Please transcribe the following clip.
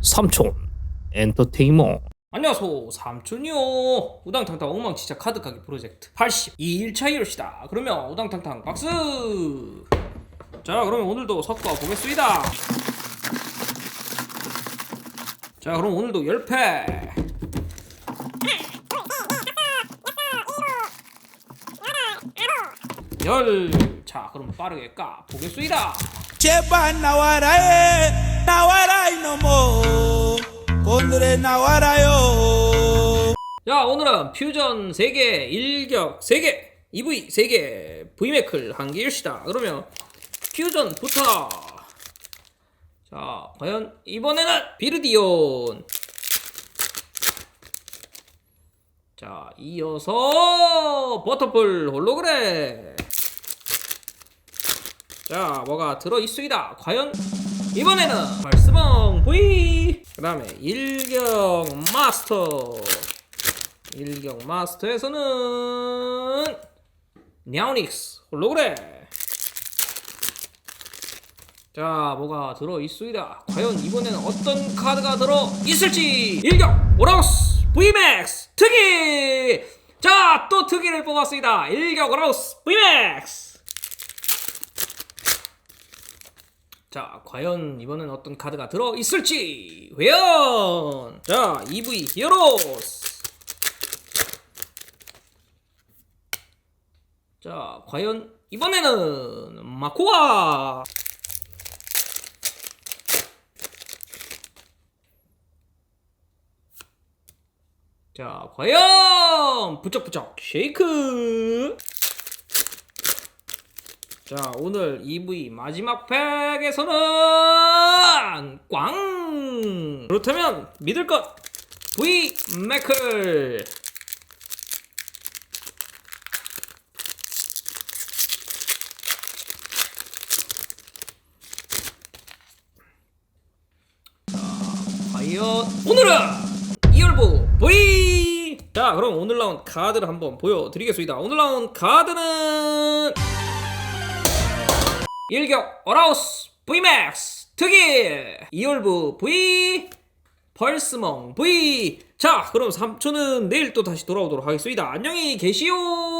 삼촌 엔터테인먼트 안녕하세요 삼촌이요. 우당탕탕 엉망진짜 카드 가기 프로젝트 82일차 이럽시다. 그러면 우당탕탕 박스 자 그러면 오늘도 섞어 보겠습니다. 자 그럼 오늘도 10패! 열. 자, 그럼 빠르게 까 보겠습니다. 제발 나와라에 나와라 이놈아 오늘의 나와라요 자, 오늘은 퓨전 3개, 일격 3개, EV 3개, V매클 1개일시다. 그러면 퓨전부터. 자, 과연 이번에는 비르디온. 자, 이어서 버터풀 홀로그램. 자, 뭐가 들어있습니다. 과연 이번에는 말스봉 V. 그 다음에 일경 마스터. 일경 마스터에서는 냐오닉스 홀로그램. 자, 뭐가 들어 있습니다. 과연 이번에는 어떤 카드가 들어 있을지. 일경 오라우스 VMAX 특이. 자, 또 특이를 뽑았습니다. 일경 오라우스 VMAX. 자, 과연 이번엔 어떤 카드가 들어 있을지. 회원. 자, EV 히어로스. 자, 과연 이번에는 마코아. 자, 과연 부쩍부쩍 쉐이크. 자, 오늘 EV 마지막 팩에서는 꽝. 그렇다면 믿을 것 V 매클. 과연 오늘은 이열부 V 자 그럼 오늘 나온 카드를 한번 보여드리겠습니다 오늘 나온 카드는 일격 어라우스 Vmax 특이 이열부 V 펄스멍 V 자 그럼 삼촌은 내일 또 다시 돌아오도록 하겠습니다. 안녕히 계시오. 끝